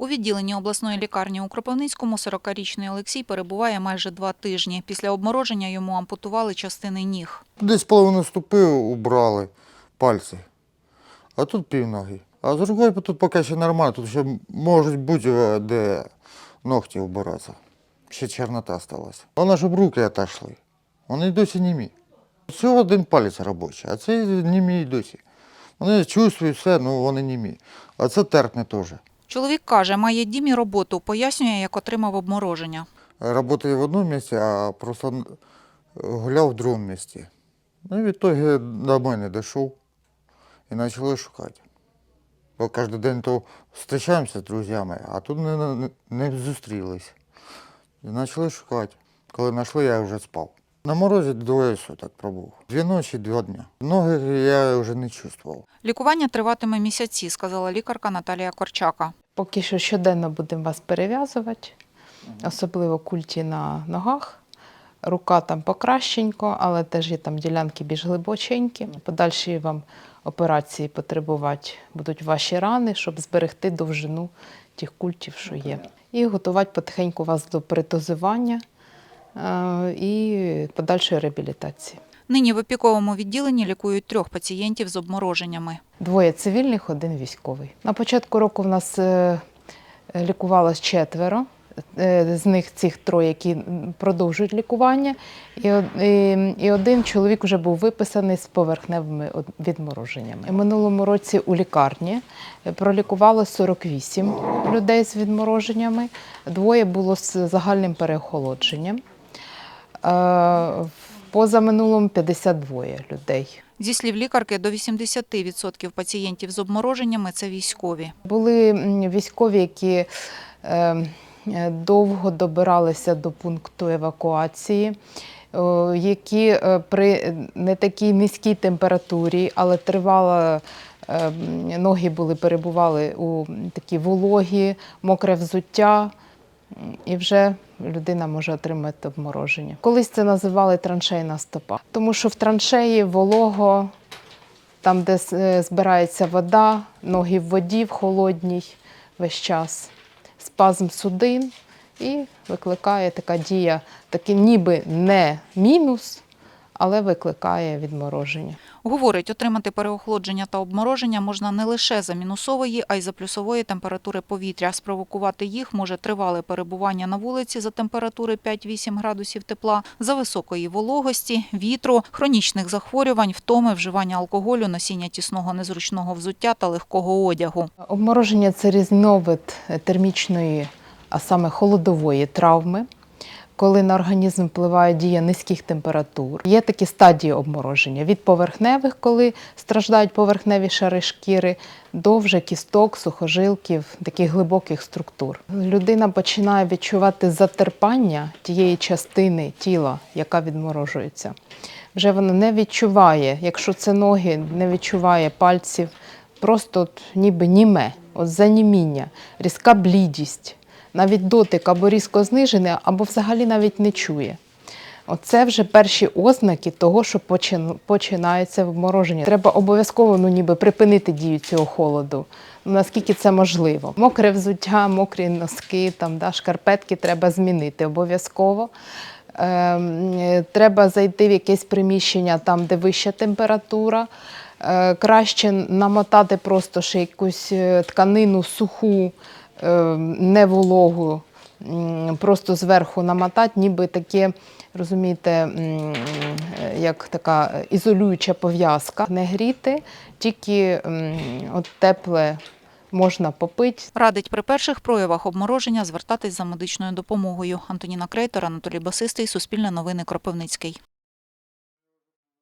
У відділенні обласної лікарні у Кропивницькому 40-річний Олексій перебуває майже два тижні. Після обмороження йому ампутували частини ніг. Десь половину ступи убрали пальці, а тут півноги. А з другої тут поки ще нормально, тут ще можуть бути е, де ногті вбиратися. Ще чорнота сталася. Вона ж об руки отошли. Вони й досі німі. Всього один палець робочий, а це німі й досі. Вони чувствують все, ну вони німі. А це терпне теж. Чоловік каже, має дім і роботу, пояснює, як отримав обмороження. Работаю в одному місці, а просто гуляв в другому місці. Ну і в итоге домой не дійшов і почали шукати. Бо кожен день то зустрічаємося з друзями, а тут не, не, не зустрілись. І почали шукати. Коли знайшли, я вже спав. На морозі двоє суток пробув. Дві ночі, два дні. Ноги я вже не чувствував. Лікування триватиме місяці, сказала лікарка Наталія Корчака. Поки що щоденно будемо вас перев'язувати, особливо культі на ногах. Рука там покращенько, але теж є там ділянки більш глибоченькі. Подальші вам операції потребувати будуть ваші рани, щоб зберегти довжину тих культів, що є. І готувати потихеньку вас до передозування е, і подальшої реабілітації. Нині в опіковому відділенні лікують трьох пацієнтів з обмороженнями. Двоє цивільних, один військовий. На початку року в нас е, лікувалось четверо. Е, З них цих троє, які продовжують лікування, і, і, і один чоловік вже був виписаний з поверхневими відмороженнями. Минулому році у лікарні е, пролікувало 48 людей з відмороженнями, двоє було з загальним переохолодженням. В Позаминулому 52 людей. Зі слів лікарки, до 80% пацієнтів з обмороженнями це військові. Були військові, які е, е, довго добиралися до пункту евакуації, які е, при не такій низькій температурі, але тривало. е, Ноги були перебували у такі вологі, мокре взуття, і вже людина може отримати обмороження. Колись це називали траншейна стопа, тому що в траншеї волого, там, де е, збирається вода, ноги в воді, в холодній весь час, спазм судин і викликає така дія, такий ніби не мінус, але викликає відмороження. Говорить, отримати переохолодження та обмороження можна не лише за мінусової, а й за плюсової температури повітря. Спровокувати їх може тривале перебування на вулиці за температури 5-8 градусів тепла, за високої вологості, вітру, хронічних захворювань, втоми, вживання алкоголю, носіння тісного незручного взуття та легкого одягу. Обмороження це різновид термічної, а саме холодової травми. Коли на організм впливає дія низьких температур, є такі стадії обмороження від поверхневих, коли страждають поверхневі шари шкіри, до вже кісток, сухожилків, таких глибоких структур. Людина починає відчувати затерпання тієї частини тіла, яка відморожується. Вже вона не відчуває, якщо це ноги, не відчуває пальців, просто от ніби німе, от заніміння, різка блідість, навіть дотик або різко знижений, або взагалі навіть не чує. Оце вже перші ознаки того, що починається вмороження. Треба обов'язково ну, ніби припинити дію цього холоду, ну, наскільки це можливо. Мокре взуття, мокрі носки, там, да, шкарпетки треба змінити обов'язково. Е, треба зайти в якесь приміщення, там, де вища температура. Е, краще намотати просто ще якусь е, тканину суху, не вологу, просто зверху намотати, ніби таке, розумієте, е, як така ізолююча пов'язка. Не гріти, тільки от тепле можна попити. Радить при перших проявах обмороження звертатись за медичною допомогою. Антоніна Крейтор, Анатолій Басистий, Суспільне новини Кропивницький.